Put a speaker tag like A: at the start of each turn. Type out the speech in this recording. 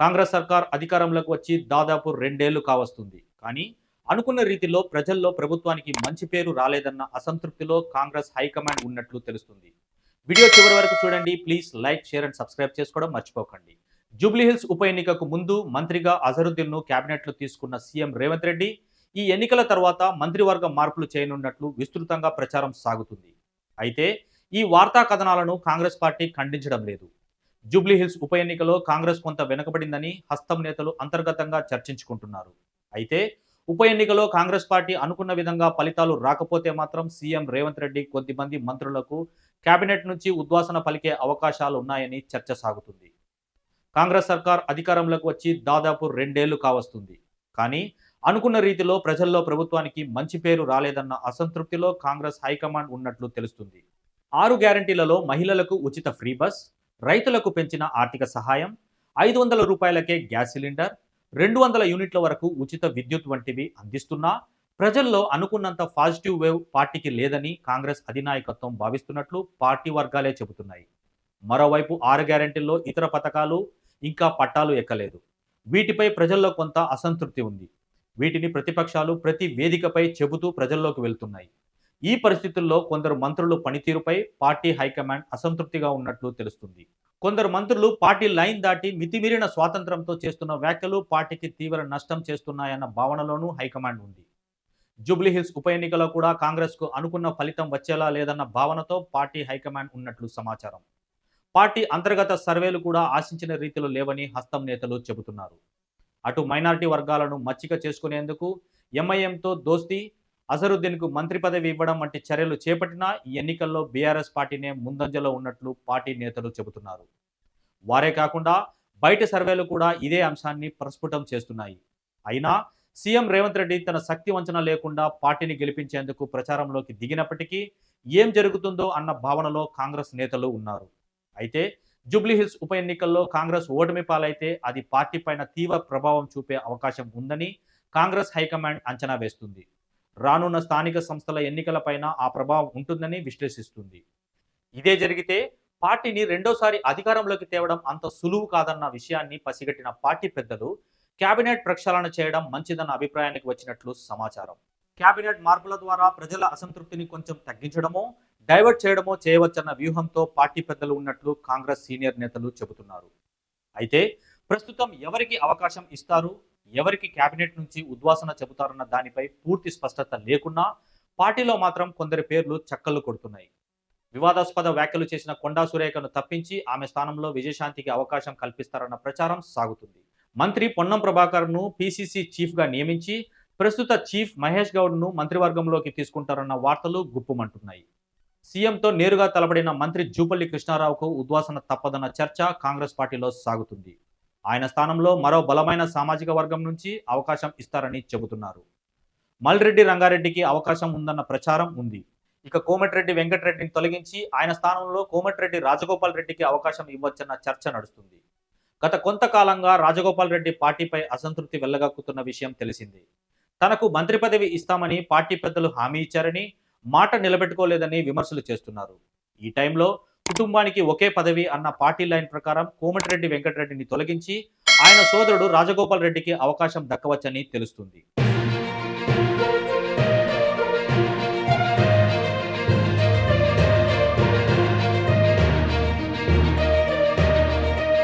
A: కాంగ్రెస్ సర్కార్ అధికారంలోకి వచ్చి దాదాపు రెండేళ్ళు కావస్తుంది. కానీ అనుకున్న రీతిలో ప్రజల్లో ప్రభుత్వానికి మంచి పేరు రాలేదన్న అసంతృప్తిలో కాంగ్రెస్ హైకమాండ్ ఉన్నట్లు తెలుస్తుంది. వీడియో చివరి వరకు చూడండి. Please like share and subscribe చేసుకోవడం మర్చిపోకండి. జూబ్లీహిల్స్ ఉప ఎన్నికకు ముందు మంత్రిగా అజరుద్దీన్ను క్యాబినెట్లో తీసుకున్న సీఎం రేవంత్ రెడ్డి ఈ ఎన్నికల తర్వాత మంత్రివర్గ మార్పులు చేయనున్నట్లు విస్తృతంగా ప్రచారం సాగుతుంది. అయితే ఈ వార్తా కథనాలను కాంగ్రెస్ పార్టీ ఖండించడం లేదు. జూబ్లీహిల్స్ ఉప ఎన్నికలో కాంగ్రెస్ కొంత వెనుకబడిందని హస్తం నేతలు అంతర్గతంగా చర్చించుకుంటున్నారు. అయితే ఉప ఎన్నికలో కాంగ్రెస్ పార్టీ అనుకున్న విధంగా ఫలితాలు రాకపోతే మాత్రం సీఎం రేవంత్ రెడ్డి కొద్దిమంది మంత్రులకు కేబినెట్ నుంచి ఉద్వాసన పలికే అవకాశాలు ఉన్నాయని చర్చ సాగుతుంది. కాంగ్రెస్ సర్కార్ అధికారంలోకి వచ్చి దాదాపు రెండేళ్ళు కావస్తుంది. కానీ అనుకున్న రీతిలో ప్రజల్లో ప్రభుత్వానికి మంచి పేరు రాలేదన్న అసంతృప్తిలో కాంగ్రెస్ హైకమాండ్ ఉన్నట్లు తెలుస్తుంది. ఆరు గ్యారంటీలలో మహిళలకు ఉచిత ఫ్రీ బస్ రైతులకు పెంచిన ఆర్థిక సహాయం ఐదు వందల రూపాయలకే గ్యాస్ సిలిండర్ రెండు వందల యూనిట్ల వరకు ఉచిత విద్యుత్ వంటివి అందిస్తున్నా ప్రజల్లో అనుకున్నంత పాజిటివ్ వేవ్ పార్టీకి లేదని కాంగ్రెస్ అధినాయకత్వం భావిస్తున్నట్లు పార్టీ వర్గాలే చెబుతున్నాయి. మరోవైపు ఆరు గ్యారెంటీల్లో ఇతర పథకాలు ఇంకా పట్టాలు ఎక్కలేదు. వీటిపై ప్రజల్లో కొంత అసంతృప్తి ఉంది. వీటిని ప్రతిపక్షాలు ప్రతి వేదికపై చెబుతూ ప్రజల్లోకి వెళ్తున్నాయి. ఈ పరిస్థితుల్లో కొందరు మంత్రులు పనితీరుపై పార్టీ హైకమాండ్ అసంతృప్తిగా ఉన్నట్లు తెలుస్తుంది. కొందరు మంత్రులు పార్టీ లైన్ దాటి మితిమీరిన స్వాతంత్రంతో చేస్తున్న వ్యాఖ్యలు పార్టీకి తీవ్ర నష్టం చేస్తున్నాయన్న భావనలోనూ హైకమాండ్ ఉంది. జూబ్లీహిల్స్ ఉప ఎన్నికలో కూడా కాంగ్రెస్కు అనుకున్న ఫలితం వచ్చేలా లేదన్న భావనతో పార్టీ హైకమాండ్ ఉన్నట్లు సమాచారం. పార్టీ అంతర్గత సర్వేలు కూడా ఆశించిన రీతిలో లేవని హస్తం నేతలు చెబుతున్నారు. అటు మైనారిటీ వర్గాలను మచ్చిక చేసుకునేందుకు ఎంఐఎంతో దోస్తీ అజరుద్దీన్కు మంత్రి పదవి ఇవ్వడం వంటి చర్యలు చేపట్టినా ఈ ఎన్నికల్లో బీఆర్ఎస్ పార్టీనే ముందంజలో ఉన్నట్లు పార్టీ నేతలు చెబుతున్నారు. వారే కాకుండా బయట సర్వేలు కూడా ఇదే అంశాన్ని ప్రస్ఫుటం చేస్తున్నాయి. అయినా సీఎం రేవంత్ రెడ్డి తన శక్తి వంచన లేకుండా పార్టీని గెలిపించేందుకు ప్రచారంలోకి దిగినప్పటికీ ఏం జరుగుతుందో అన్న భావనలో కాంగ్రెస్ నేతలు ఉన్నారు. అయితే జూబ్లీహిల్స్ ఉప ఎన్నికల్లో కాంగ్రెస్ ఓటమి పాలైతే అది పార్టీ పైన తీవ్ర ప్రభావం చూపే అవకాశం ఉందని కాంగ్రెస్ హైకమాండ్ అంచనా వేస్తుంది. రానున్న స్థానిక సంస్థల ఎన్నికలపైన ఆ ప్రభావం ఉంటుందని విశ్లేషిస్తుంది. ఇదే జరిగితే పార్టీని రెండోసారి అధికారంలోకి తేవడం అంత సులువు కాదన్న విషయాన్ని పసిగట్టిన పార్టీ పెద్దలు కేబినెట్ ప్రక్షాళన చేయడం మంచిదన్న అభిప్రాయానికి వచ్చినట్లు సమాచారం. కేబినెట్ మార్పుల ద్వారా ప్రజల అసంతృప్తిని కొంచెం తగ్గించడమో డైవర్ట్ చేయడమో చేయవచ్చన్న వ్యూహంతో పార్టీ పెద్దలు ఉన్నట్లు కాంగ్రెస్ సీనియర్ నేతలు చెబుతున్నారు. అయితే ప్రస్తుతం ఎవరికి అవకాశం ఇస్తారు? ఎవరికి కేబినెట్ నుంచి ఉద్వాసన చెబుతారన్న దానిపై పూర్తి స్పష్టత లేకున్నా పార్టీలో మాత్రం కొందరి పేర్లు చక్కలు కొడుతున్నాయి. వివాదాస్పద వ్యాఖ్యలు చేసిన కొండా సురేఖను తప్పించి ఆమె స్థానంలో విజయశాంతికి అవకాశం కల్పిస్తారన్న ప్రచారం సాగుతుంది. మంత్రి పొన్నం ప్రభాకర్ను పిసిసి చీఫ్గా నియమించి ప్రస్తుత చీఫ్ మహేష్ గౌడ్ను మంత్రివర్గంలోకి తీసుకుంటారన్న వార్తలు గుప్పుమంటున్నాయి. సీఎంతో నేరుగా తలబడిన మంత్రి జూపల్లి కృష్ణారావుకు ఉద్వాసన తప్పదన్న చర్చ కాంగ్రెస్ పార్టీలో సాగుతుంది. ఆయన స్థానంలో మరో బలమైన సామాజిక వర్గం నుంచి అవకాశం ఇస్తారని చెబుతున్నారు. మల్రెడ్డి రంగారెడ్డికి అవకాశం ఉందన్న ప్రచారం ఉంది. ఇక కోమటిరెడ్డి వెంకటరెడ్డిని తొలగించి ఆయన స్థానంలో కోమటిరెడ్డి రాజగోపాల్ రెడ్డికి అవకాశం ఇవ్వచ్చన్న చర్చ నడుస్తుంది. గత కొంతకాలంగా రాజగోపాల్ రెడ్డి పార్టీపై అసంతృప్తి వెళ్ళగక్కుతున్న విషయం తెలిసింది. తనకు మంత్రి పదవి ఇస్తామని పార్టీ పెద్దలు హామీ ఇచ్చారని మాట నిలబెట్టుకోలేదని విమర్శలు చేస్తున్నారు. ఈ టైంలో కుటుంబానికి ఒకే పదవి అన్న పార్టీ లైన్ ప్రకారం కోమటిరెడ్డి వెంకటరెడ్డిని తొలగించి ఆయన సోదరుడు రాజగోపాల్ రెడ్డికి అవకాశం దక్కవచ్చని తెలుస్తుంది.